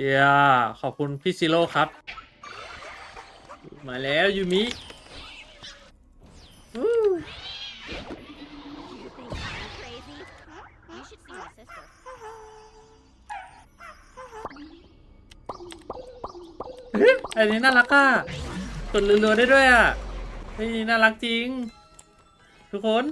เย้ขอบคุณพี่ซิโร่ครับ มาแล้วยูมิอู้ You think I'm crazy? You should see my sister. เฮ้ยอันนี้น่ารักอะกดรัวๆได้ด้วยอะเฮ้ยน่ารักจริง ทุกคน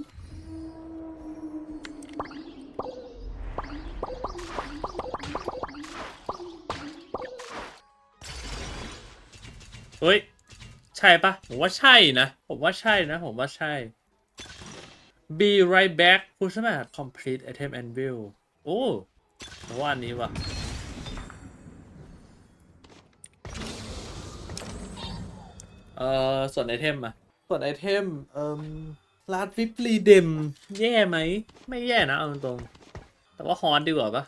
ใช่ปะผมว่าใช่นะ ผมว่าใช่นะ ผมว่าใช่ be right back คุณสมัคร complete item and view โอ้ผมว่าอันนี้ว่ะเอ่อส่วนไอเทมอะส่วนไอเทมเอ่อลาดวิปรีเดมแย่ไหม ไม่แย่นะเอาตรงๆแต่ว่าฮอนดีกว่าปะ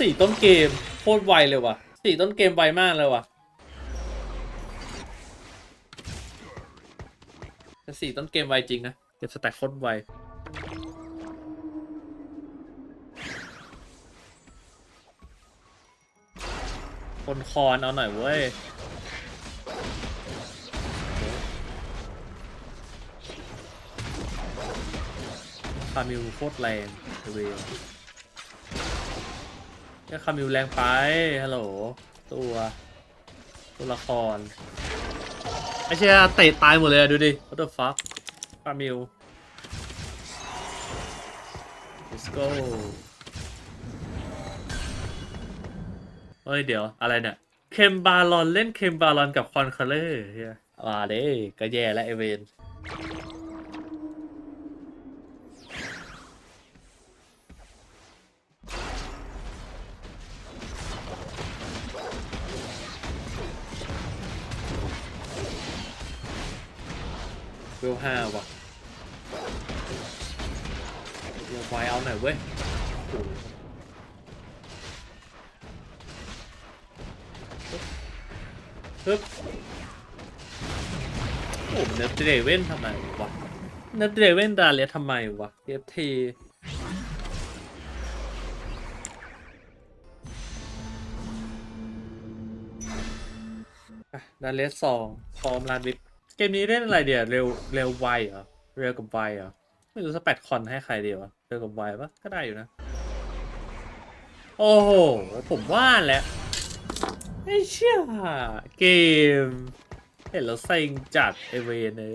สี่ต้นเกมโคตรไวเลยว่ะสี่ต้นเกมไวมากเลยว่ะแต่สี่ต้นเกมไวจริงนะเก็บสแต็กโคตรไวคนคอนเอาหน่อยเว้ยคามิวโคตรแรงเวล เนี่คามิวแรงไป ฮัลโหล ตัว ตัวละคร ไอ้เชี่ยเตะตายหมดเลยอะดูดิ what the fuck คามิว let's go เฮ้ย เดี๋ยว อะไรเนี่ย เคมบาลอนเล่นเคมบาลอนกับคอนคอร์เลอร์เฮียมาเด้ก็แย่แล้วไอเวน เวลห้าว่ะเดี๋ยวไฟเอาหน่อยเว้ยโอ้โหฮึบโอ้เนฟเดเว่นทำไมวะเนฟเดเว่นดาเลียทำไมวะเอฟทีดาเลียสองพร้อมลานวิป เกมนี้เล่นอะไรเดียวเร็วเร็วไวเหรอเร็วกับไวเหรอไม่รู้สเปดคอนให้ใครเดียวะเร็วกับไวปะก็ได้อยู่นะ โอ้โหผมว่าแหละไอ้เชี่ยเกม เห็นแล้วเซ็งจัดไอเวนเอ้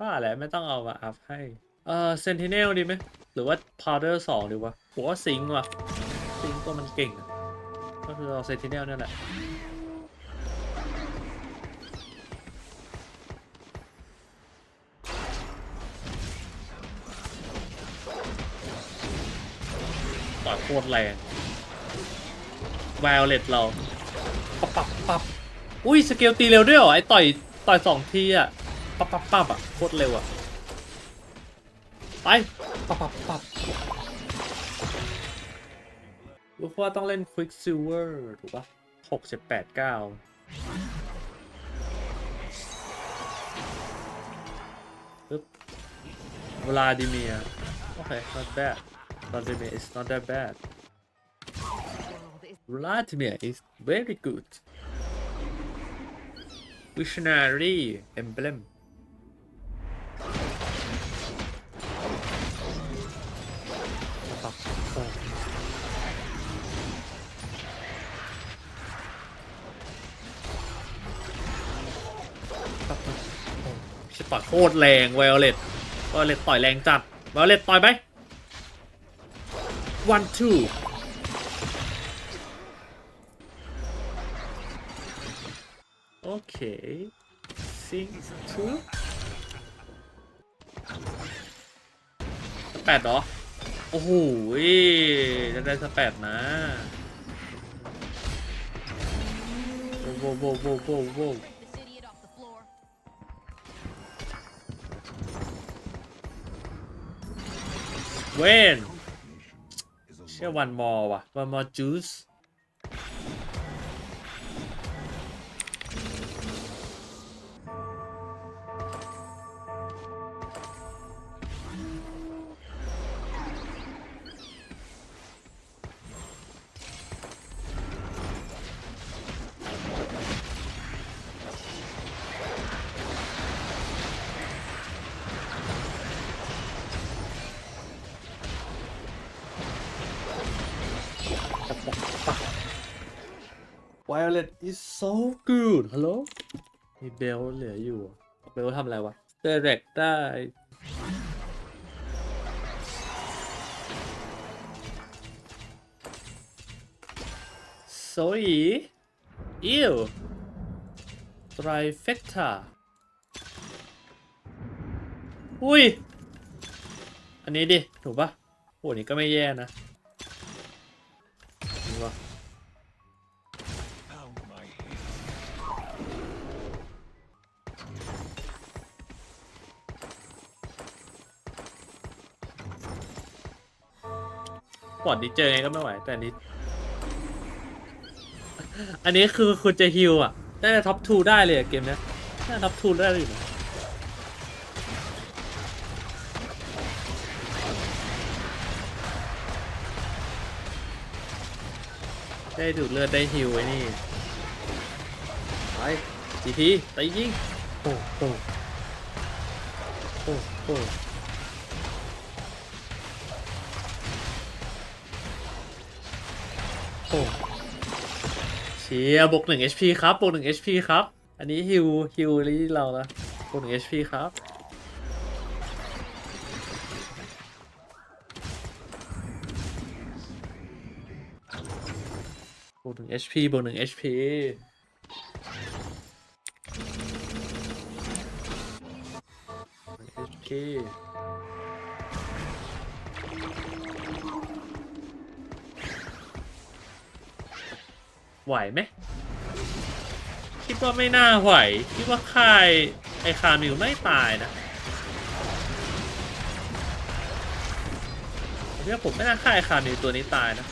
ว่าแหละไม่ต้องเอามาอัพให้ เออเซนติเนลดีไหมหรือว่าพาวเดอร์สองดีวะผมว่าซิงว่ะซิงตัวมันเก่งก็คือเอาเซนติเนลนั่นแหละ คตรแรงว i ลเลตเราปับปับปับอุ้ยสเกลตีเร็วด้วยเหรอไอต่อยต่อยสองทีอะปับปับปับอะโคตรเร็วอะไปปับปับปับรู้ว่าต้องเล่น Quicksilver ถูกปะหกเจ็ดแปดเก้าปึ๊บวลาดิเมียโอเค not bad Vladimir is not that bad Vladimir is very good Visionary emblem ปับโอ้ปับปับโอ้ชิบต่อยโคตรแรงไวโอเลตไวโอเลตต่อยแรงจัดไวโอเลตต่อยไหม one two โอเค six two สแปดเหรอ โอ้โหจะได้สแปดนะโว้โว้โว้โว้โว้เวน เชื่อวันมอว่ะวันมอจูส Violet is so good ฮัลโหลมีเบลเหลืออยู่เบลทำอะไรวะ direct ได้โซอีอิว trifecta อุ้ย อันนี้ดิ ถูกปะโหนี่ก็ไม่แย่นะนี่วะ อดนี้เจอไงก็ไม่ไหว แต่อันนี้ อันนี้คือคุณจะฮิวอะน่าจะท็อป2ได้เลยอะเกมเนี้ยน่าท็อป2ได้เลยอยู่นะได้ดูดเลือดได้ฮิวไอ้นี่ ไปจีพีตียิงโอ้โหโอ้โห โอ้เชียบวกหนึ่ง HP ครับบวกหนึ่ง HP ครับ อันนี้ฮิวฮิวนี่เราละบวกหนึ่ง HP ครับบวกหนึ่ง HP บวกหนึ่ง HP หนึ่ง HP ไหวไหมคิดว่าไม่น่าไหว คิดว่าค่ายไอคามิวไม่ตายนะผมคิดว่าผมไม่น่าค่ายไอคามิวตัวนี้ตายนะ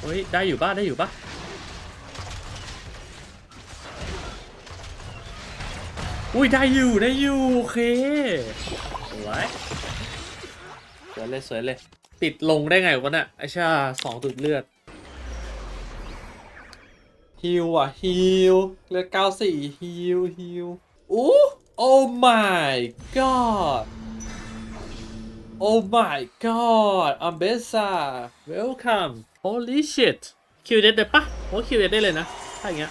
เฮ้ย ได้อยู่บ้านได้อยู่ปะอุ้ย ได้อยู่ ได้อยู่ โอเค สวยสวยเลยสวยเลย ติดลงได้ไงวะเนี่ยไอชาสองตุดเลือดฮิวอะฮิวเลือดเก้าสี่ฮิวฮิวอู้ oh my god oh my god a m b e s a welcome holy shit คิวเด็ดได้ปะโอ้คิวเด็ดได้เลยนะถ้าอย่างเงี้ย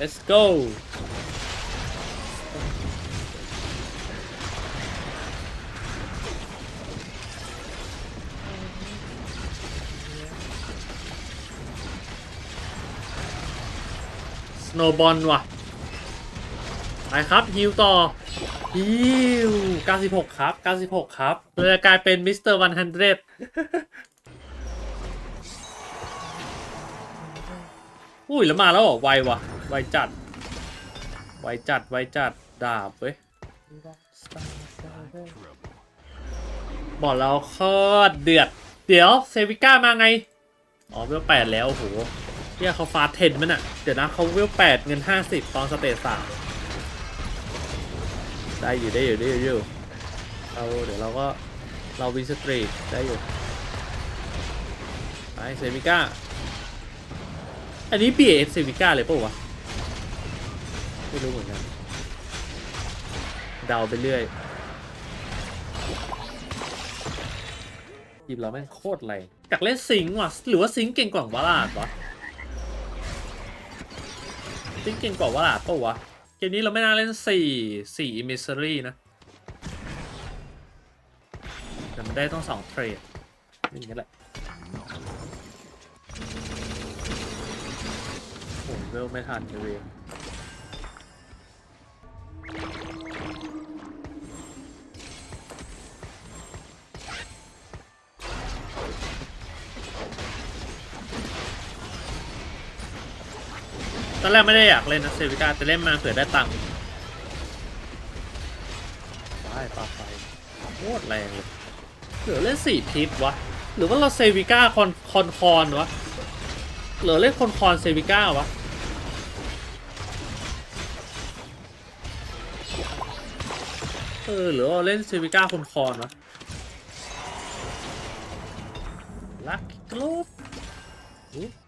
let's go สโนบอลว่ะ ไปครับฮิวต่อฮิว96 ครับ 96 ครับเราจะกลายเป็นมิสเตอร์100 อุ้ยแล้วมาแล้วเหรอไววะไวจัด ไวจัดไวจัดดาบเว้ยบอกเราโคตรเดือด เดี๋ยวเซวิก้ามาไง อ๋อเวลแปดแล้วโอ้โหเรียเขาฟาเทนมันอะเดี๋ยวนะเขาเวลแปดเงินห้าสิบตอนสเตจสามได้อยู่ได้อยู่ได้อยู่ได้อยู่เราเดี๋ยวเราก็เราวินสตรีทได้อยู่ไปเซมิก้า อันนี้ BAF เซมิก้าเลยปล่าวะ ไม่รู้เหมือนกัน เดาไปเรื่อยหยิบเราแม่งโคตรแรงอยากเล่นซิงค์ว่ะ หรือว่าซิงค์เก่งกว่าวาลาดวะซิงค์เก่งกว่าวาลาดปล่าวะ เกมนี้เราไม่น่าเล่นสี่สี่อิมิสรีนะแต่มันได้ต้องสองเทรดอย่างนี้แหละ โอ้โห เวลไม่ทันเลยเวยตอนแรกไม่ได้อยากเล่นนะเซวิกาแต่เล่นมาเผื่อได้ตังค์ว้ายปลาไฟโคตรแรงเลยเหลือเล่นสี่พิษวะ หรือว่าเราเซวิก้าคอนคอนคอนวะ เหลือเล่นคอนคอนเซวิก้าวะ เออหรือว่าเล่นเซวิก้าคนคอนวะลักกลบ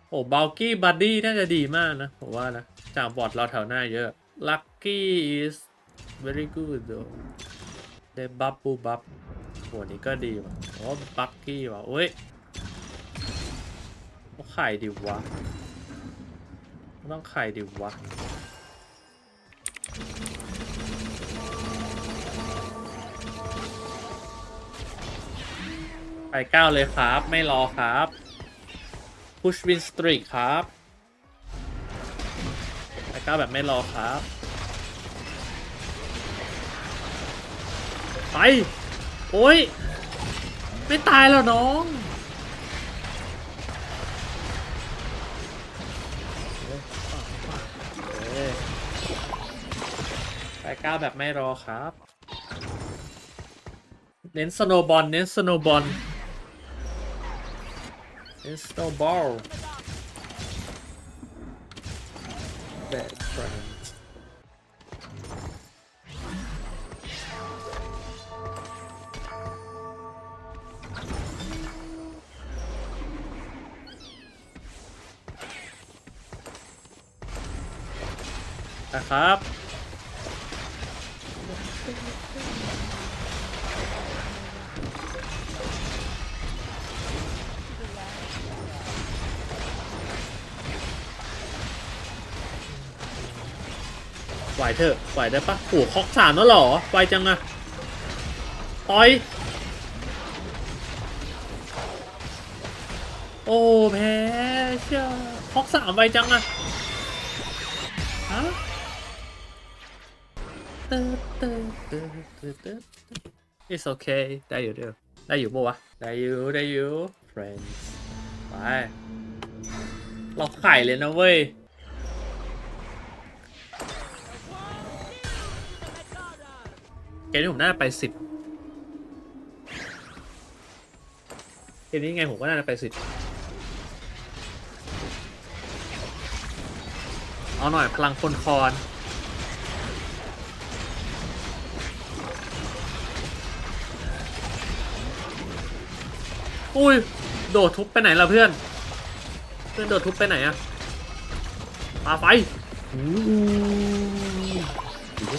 โอ้บาลกี้บัดดี้น่าจะดีมากนะ ผมว่านะ จากบอร์ดเราแถวหน้าเยอะ Lucky is very good though ได้บัฟบูบัฟหัวนี้ก็ดีว่ะอ๋อบักกี้ว่ะโอ้ยต้องไข่ดิวะต้องไข่ดิวะ ไปเก้าเลยครับ ไม่รอครับ push win streak ครับไปเก้าแบบไม่รอครับ ไป โอ้ย ไม่ตายแล้วน้องไปเก้าแบบไม่รอครับ เน้นสโนบอล เน้นสโนบอล เน้นสโนบอล Best friends น ไหวเถอะไหวได้ปะโอ้คอกสามแล้วหรอไวจังอะต่อยโอ้แพ้เชื่อคอกสามไวจังอะฮะเติร์ดเติร์ดเติร์ดเติร์ดเติร์ it's okay ได้อยู่เด้อได้อยู่ปะวะได้อยู่ได้อยู่ friends ไปเราไข่เลยนะเว้ย เกมนี้ผมน่าจะไปสิบเกมนี้ไงผมก็น่าจะไปสิบเอาหน่อยพลังคนคอนอุ้ย โดดทุบไปไหนล่ะเพื่อน เพื่อนโดดทุบไปไหนอะปาไฟอู้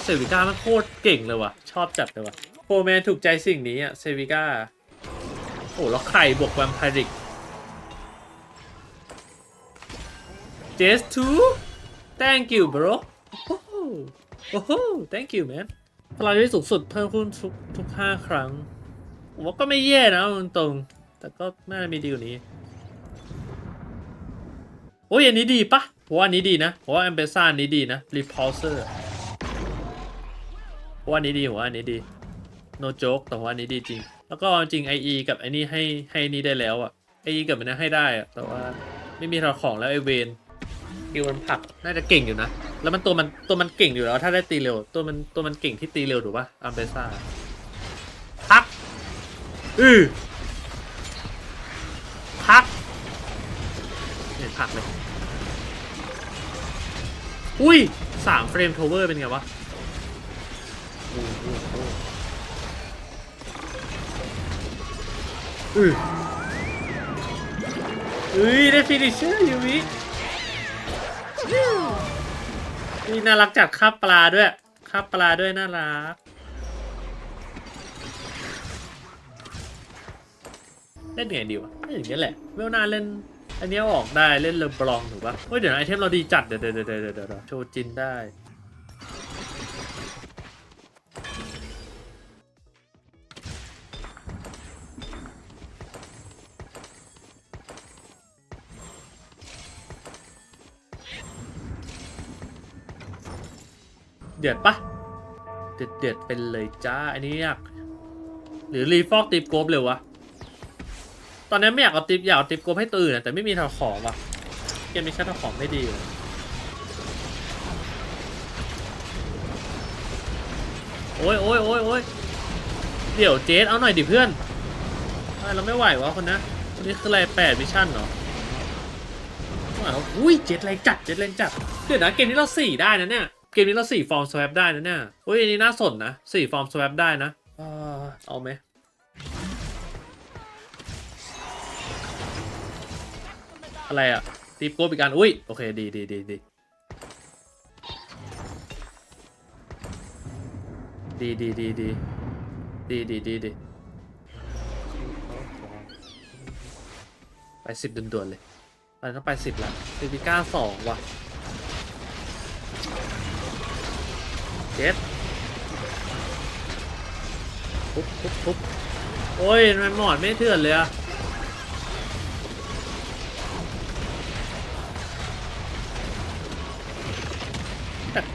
เซวิก้ามันโคตรเก่งเลยว่ะ ชอบจัดเลยว่ะโฟแมนถูกใจสิ่งนี้อะเซวิก้าโอ้แล้วไข่บวกแวมไพริกเจสทู thank you bro โอ้โหโอ้โห thank you man พลังที่สูงสุดเพิ่มขึ้นทุกทุกห้าครั้งว่าก็ไม่แย่นะตรงๆแต่ก็น่าจะมีดีกว่านี้โอ้ยอันนี้ดีปะผมว่าอันนี้ดีนะผมว่าแอมเบซ่านี้ดีนะ repulsor ผม ว่าอันนี้ดีผมว่าอันนี้ดี no joke แต่ว่าอันนี้ดีจริง แล้วก็จริง IE กับไอ้นี่ให้ให้นี่ได้แล้วอะ IE กับมันนะให้ได้อะแต่ว่าไม่มีเราของแล้วไอเวนกิวมันผลักน่าจะเก่งอยู่นะ แล้วมันตัวมันตัวมันเก่งอยู่แล้ว ถ้าได้ตีเร็ว ตัวมันตัวมันเก่งที่ตีเร็วถูกปะอัมเบซ่าพักอือพักเห็นพักเลย อุ้ยสามเฟรมโทเวอร์เป็นไงวะ อืออุ้ยได้ฟินิชเชอร์ยูวินี่น่ารักจัดคาบปลาด้วยคาบปลาด้วยน่ารัก เล่นไงดีวะเล่นอย่างนี้แหละเวลนาเล่น อันนี้ออกได้เล่นเลอบลองถูกปะเฮ้ยเดี๋ยวไอเทมเราดีจัดเดี๋ยวเดี๋ยวเดี๋ยวเดี๋ยวเดี๋ยวโชว์จินได้ เดือดปะเดือดเดือดเป็นเลยจ้า อันนี้อยาก หรือรีฟอกติปโกบเลยวะ ตอนนี้ไม่อยากเอาติปอยากเอาติปโกบให้ตัวอื่นแต่ไม่มีทาของว่ะ เกมนี้ใช้ทาของไม่ดีเลยโอ้ยโอ้ยโอ้ยโอ้ยเดี๋ยวเจสเอาหน่อยดิเพื่อนเราไม่ไหววะคนนะคนนี้คืออะไรแปดมิชชั่นเหรอไม่ไหวอุ้ยเจ็ดแรงจัดเจ็ดแรงจัดเดี๋ยวนะเกมนี้เราสี่ได้นะเนี่ย เกมนี้เราสี่ฟอร์มสวปได้นะเนี่ยอุ้ยอันนี้น่าสนนะสี่ฟอร์มสวปได้นะเออเอาไหมอะไรอะตีโก้อีกการอุ้ยโอเคดีดีดีดีดีดีดีดีดีดีดีดีไปสิบด่วนๆเลยไปต้องไปสิบละซีพิก้าสองว่ะ เจ็ดปุ๊บปุ๊บปุ๊บโอ้ยมันหมอดไม่เถื่อนเลยอะ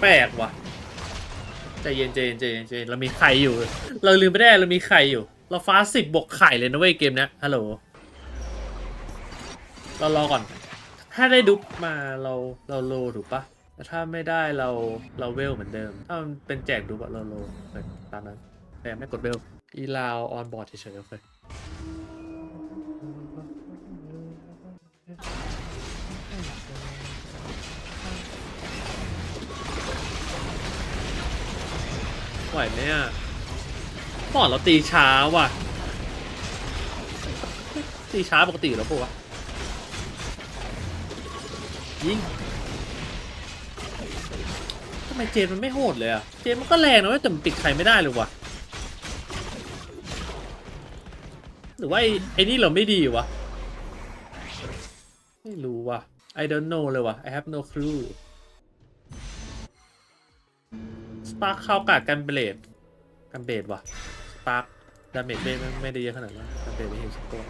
แปลกๆว่ะใจเย็นใจเย็นใจเย็นใจเย็นเรามีไข่อยู่ เราลืมไปได้เรามีไข่อยู่ เราฟ้าสิบบวกไข่เลยนะเว้ยเกมเนี้ยฮัลโหลเรารอก่อน ถ้าได้ดุ๊กมาเราเราโลถูกปะ แต่ถ้าไม่ได้เราเราเวลเหมือนเดิม ถ้ามันเป็นแจกดุ๊กอะโลโอเคตามนั้นแต่ไม่กดเวลอีลาวออนบอร์ดเฉยๆโอเคไหวไหมอะปอดเราตีช้าว่ะ ตีช้าปกติแล้วปะวะยิงำไมเจนมันไม่โหดเลยอะเจนมันก็แรงนะเว้ยแต่มันปิดใครไม่ได้เลยว่ะหรือว่าไอ้ไอ้นี่เราไม่ดีวะ ไม่รู้ว่ะ I don't know เลยวะ I have no clue สปาร์คเข้ากาดกันเบลดกันเบลดวะสปาร์คดาเมจไม่ไม่ได้เยอะขนาดนั้นกันเบลดได้เห็นสักตัว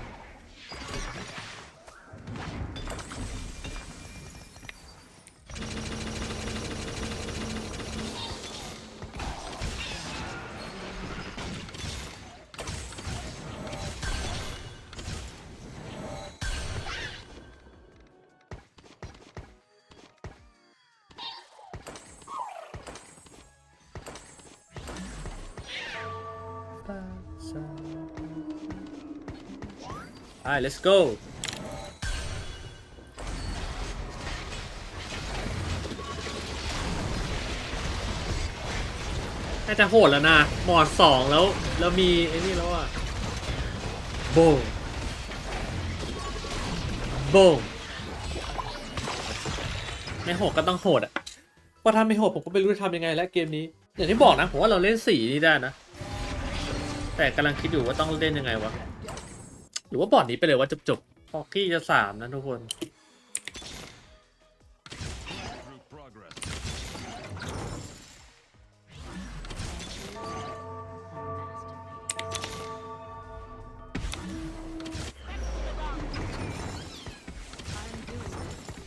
let's go น่าจะโหดแล้วนะ หมอดสองแล้ว แล้วมีไอ้นี่แล้วอะโบงโบงไม่โหดก็ต้องโหดอะพราะถ้าไม่โหดผมก็ไม่รู้จะทำยังไงแล้วเกมนี้ อย่างที่บอกนะ ผมว่าเราเล่นสีนี้ได้นะ แต่กำลังคิดอยู่ว่าต้องเล่นยังไงวะ รือว่าบอร์ดนี้ไปเลยว่าจบจบฮอกกี้จะสามนะทุกคน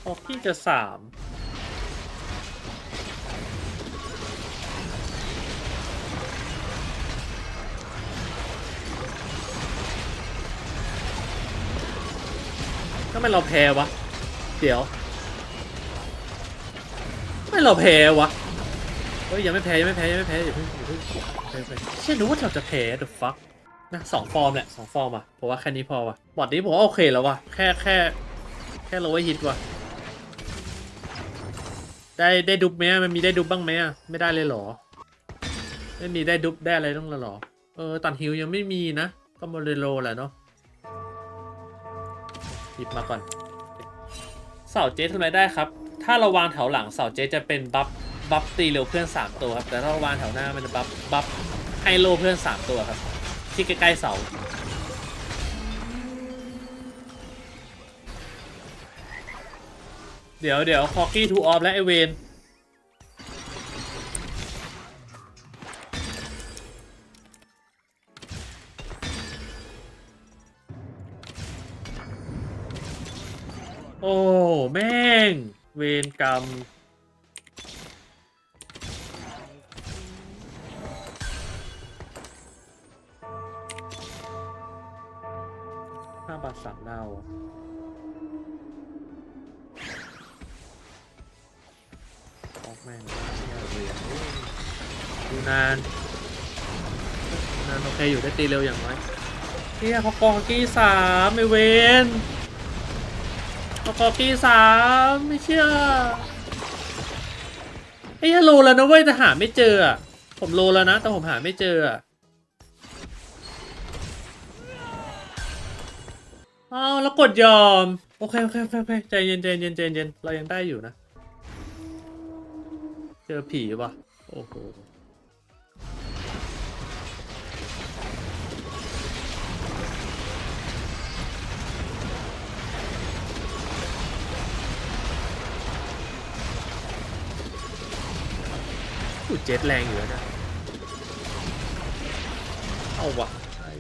ฮอกกี้จะสาม ไมเราแพ้วะ เดี๋ยวทำไมเราแพ้วะ เฮ้ยยังไม่แพ้ยังไม่แพ้ยังไม่แพ้อย่าเพิ่งอย่าเพิ่งเพิ่งเพิ่งเชื่อรู้ว่าเราจะแพ้ the fuck นะสองฟอร์มแหละสองฟอร์มอะผมว่าแค่นี้พอว่ะบอดนี้ผมว่าโอเคแล้วว่ะแค่แค่แค่โลว์ฮิตว่ะได้ได้ดุบไหมมันมีได้ดุบบ้างไหมอะไม่ได้เลยหรอ ไม่มีได้ดุบได้อะไรต้องหรอ เออตันฮิวยังไม่มีนะ ก็โมเดโลแหละเนาะ หยิบมาก่อน เสาเจ๊ทำอะไรได้ครับ ถ้าเราวางแถวหลังเสาเจ๊จะเป็นบัฟบัฟตีเร็วเพื่อน 3 ตัวครับ แต่ถ้าเราวางแถวหน้ามันจะบัฟบัฟให้โลเพื่อน 3 ตัวครับ ที่ใกล้ๆเสาเดี๋ยวเดี๋ยวคอกี้ทูออฟและไอเวน กรรม ห้าบาทสามดาวออกแม่งเที่ยวดูนาน นานโอเคอยู่ได้ตีเร็วอย่างน้อยเฮียเขากองกี้สามไอเวน ขากองกี้สามไม่เชื่อไอ้ยโลแล้วนะเว้ยแต่หาไม่เจอ ผมโลแล้วนะ แต่ผมหาไม่เจออะอ้าวแล้วกดยอมโอเคโอเคโอเคโอเคใจเย็นใจเย็นใจเย็นเรายังได้อยู่นะ เจอผีวะโอ้โห อูเจ็ตแรงอยู่แล้วนะเอาวะไอ้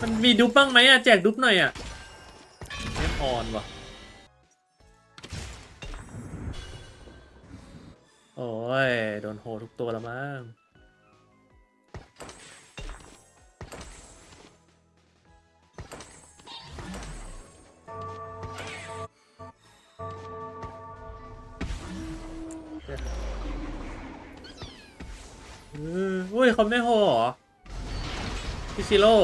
มันมีดุ๊บบ้างไหมอะแจกดุ๊บหน่อยอะไม่ออนวะโอ้ย โดนโหทุกตัวแล้วมั้ง อุ้ยเขาไม่โหเหรอพี่ซิโร่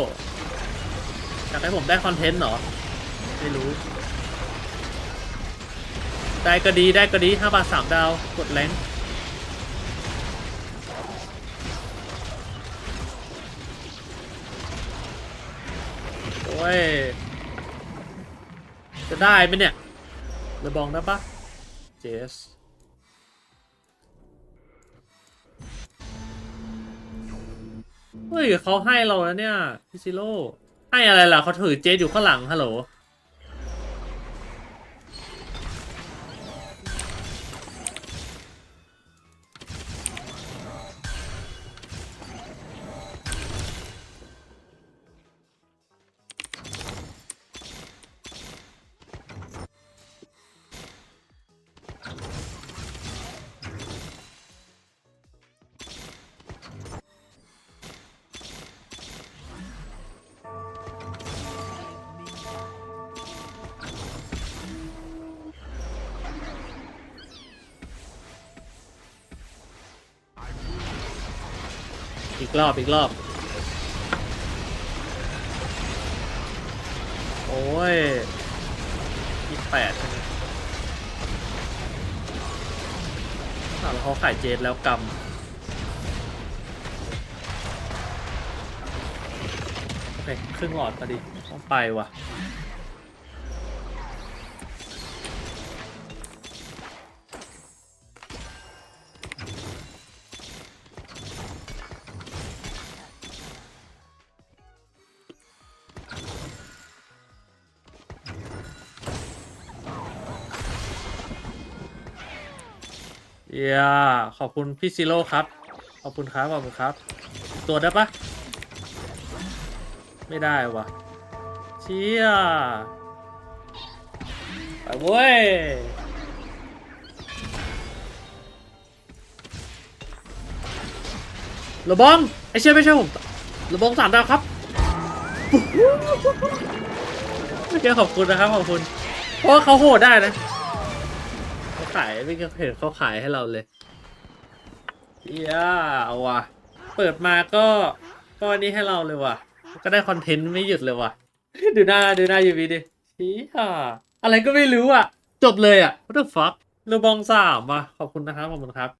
อยากให้ผมได้คอนเทนต์เหรอ ไม่รู้ ได้ก็ดีได้ก็ดีห้าบาทสามดาวกดแรงโอ้ย จะได้ไหมเนี่ยระบองได้ปะเจส เฮ้ยเขาให้เราแล้วเนี่ยพิซิโร่ให้อะไรล่ะเขาถือเจสอยู่ข้างหลังฮัลโหล อีกรอบอีกรอบ โอ้ยยี่แปดอ้าวแล้วเขาขายเจดแล้วกำโอเคครึ่งหลอดพอดีต้องไปว่ะ เย้ขอบคุณพี่ซิโร่ครับ ขอบคุณครับ ขอบคุณครับ ตัวจได้ปะไม่ได้วะเชี่ยไปเว้ยระบองไอเชี่ยไม่ใช่ผมระบองสามดาวครับโอเคขอบคุณนะครับขอบคุณ เพราะเขาโหดได้นะ ขายไม่เคยเห็นเขาขายให้เราเลยเอียเอาว่ะ เปิดมาก็ก็อันนี้ให้เราเลยว่ะ ก็ได้คอนเทนต์ไม่หยุดเลยว่ะ ดูหน้าดูหน้ายูวีดิเฮียอะไรก็ไม่รู้อะ จบเลยอะ what the fuck ลูบองสามว่ะขอบคุณนะครับขอบคุณครับ